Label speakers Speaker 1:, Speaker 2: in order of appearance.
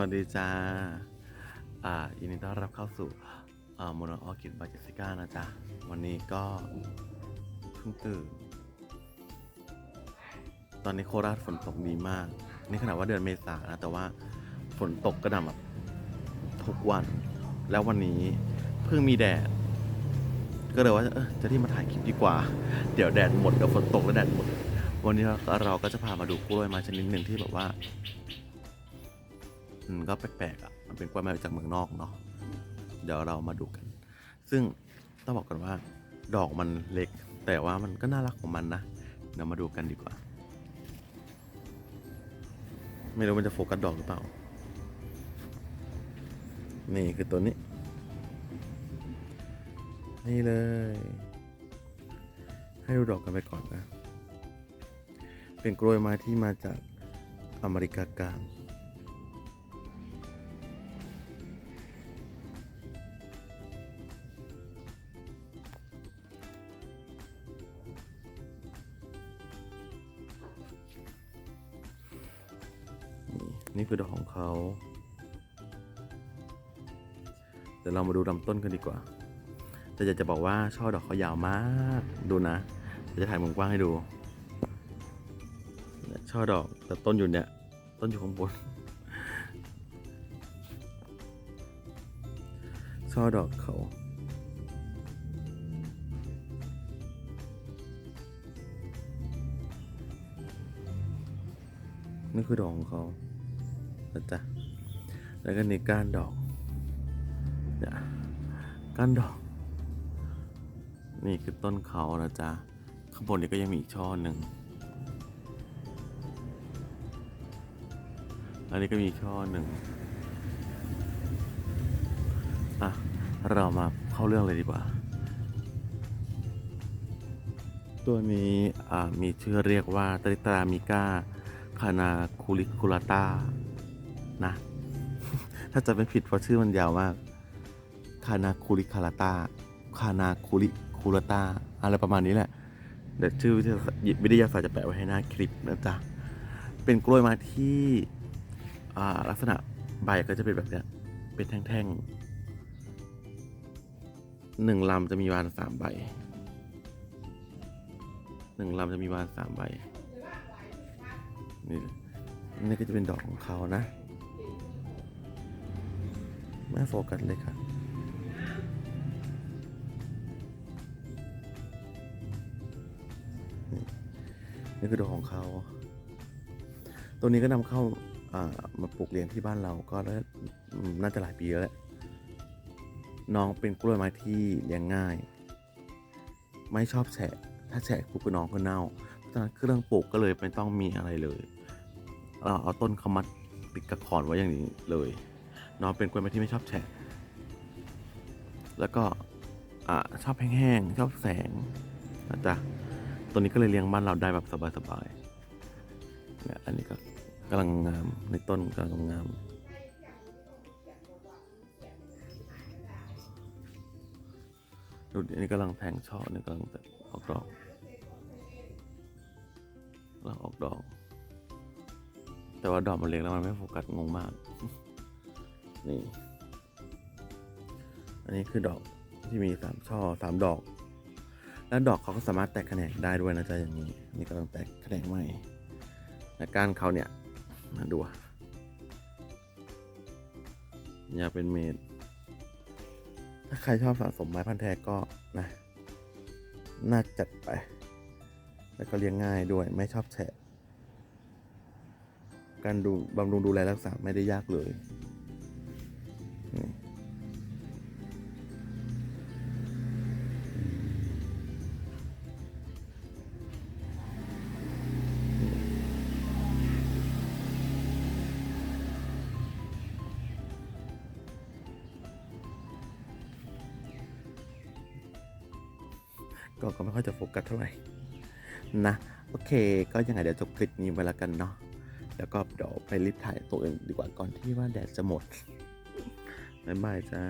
Speaker 1: วัสดีจ้า อ่ายินดีต้อนรับเข้าสู่โมโนออคิดบาเจสสิก้านะจ๊ะ วันนี้ก็เพิ่งตื่น ตอนนี้โคราชฝนตกดีมาก นี่ขนาดว่าเดือนเมษานะ แต่ว่าฝนตกกระหน่ำแบบทุกวัน แล้ววันนี้เพิ่งมีแดด ก็เลยว่าเออจะที่มาถ่ายคลิปดีกว่า เดี๋ยวแดดหมดเดี๋ยวฝนตกแล้วแดดหมด วันนี้เราก็จะพามาดูกล้วยม้ชนิดหนึ่งที่แบบว่า อืมก็แปลกๆอะ มันเป็นกล้วยไม้จากเมืองนอกเนาะ เดี๋ยวเรามาดูกัน ซึ่งต้องบอกกันว่า ดอกมันเล็ก แต่ว่ามันก็น่ารักของมันนะ เดี๋ยวมาดูกันดีกว่า ไม่รู้มันจะโฟกัสดอกหรือเปล่า นี่คือตัวนี้ นี่เลย ให้ดูดอกกันไปก่อนนะ เป็นกล้วยไม้ที่มาจากอเมริกากลาง นี่คือดอกของเขาเดี๋ยวเรามาดูลำต้นกันดีกว่า แต่อยากจะบอกว่าช่อดอกเขายาวมาก ดูนะจะถ่ายมุมกว้างให้ดู ช่อดอกแต่ต้นอยู่เนี่ย ต้นอยู่ข้างบน ช่อดอกเขานี่คือดอกของเขา นะจ๊ะแล้วก็นี่ก้านดอกเนี่ยก้านดอก นี่คือต้นเขานะจ๊ะข้างบนนี้ก็ยังมีอีกช่อหนึ่งอันนี้ก็มีช่อหนึ่งอะ เรามาเข้าเรื่องเลยดีกว่า ตัวนี้มีชื่อเรียกว่าตริตรามิก้าคานาคูลิคูลาตา นะ ถ้าจะไม่ผิดเพราะชื่อมันยาวมาก คานาคูลิคาลาตาคานาคูลิคูลาตาอะไรประมาณนี้แหละ เดี๋ยวชื่อวิทยาศาสตร์จะแปะไว้ให้หน้าคลิปนะจ๊ะ เป็นกล้วยไม้ที่ลักษณะใบก็จะเป็นแบบเนี้ยเป็นแท่งๆหนึ่งลำจะมีวานสามใบหนึ่งลำจะมีวานสามใบ นี่นี่ก็จะเป็นดอกของเขานะ ไม่โฟกัสเลยค่ะนี่คือดอกของเขา ตัวนี้ก็นำเข้ามาปลูกเลี้ยงที่บ้านเราก็ได้น่าจะหลายปีแล้วแหละ น้องเป็นกล้วยไม้ที่เลี้ยงง่าย ไม่ชอบแฉะ ถ้าแฉะปุ๊บก็น้องก็เน่า เพราะฉะนั้นเครื่องปลูกก็เลยไม่ต้องมีอะไรเลย เราเอาต้นเขามัดติดกับขอนไว้อย่างนี้เลย น้องเป็นกล้วยไม้ที่ไม่ชอบแฉะ แล้วก็อชอบแห้งๆ ชอบแสงนะจ๊ะตัวนี้ก็เลยเลี้ยงบ้านเราได้แบบสบายๆเนี่ยอันนี้ก็กำลังงามในต้นกำลังงามดูอันนี้กำลังแทงช่อเนี่ยกำลังออกดอกกำลังออกดอก แต่ว่าดอกมันเล็กแล้วมันไม่โฟกัสงงมาก นี่ อันนี้คือดอกที่มีสามช่อสามดอก แล้วดอกเขาก็สามารถแตกแขนงได้ด้วยนะจ๊ะอย่างนี้ นี่กำลังแตกแขนงใหม่และก้านเขาเนี่ยมาดูอยาวเป็นเมตรถ้าใครชอบสะสมไม้พันธุ์แท้ก็นะ น่าจัดไป แล้วก็เลี้ยงง่ายด้วยไม่ชอบแฉะ การดูบำรุงดูแลรักษาไม่ได้ยากเลย ก็ก็ไม่ค่อยจะโฟกัสเท่าไหร่นะ โอเค ก็ยังไงเดี๋ยวจบคลิปนี้ไปแล้วกันเนาะแล้วก็เดี๋ยวไปรีบถ่ายตัวอื่นดีกว่าก่อนที่ว่าแดดจะหมด บ๊ายบายจ้า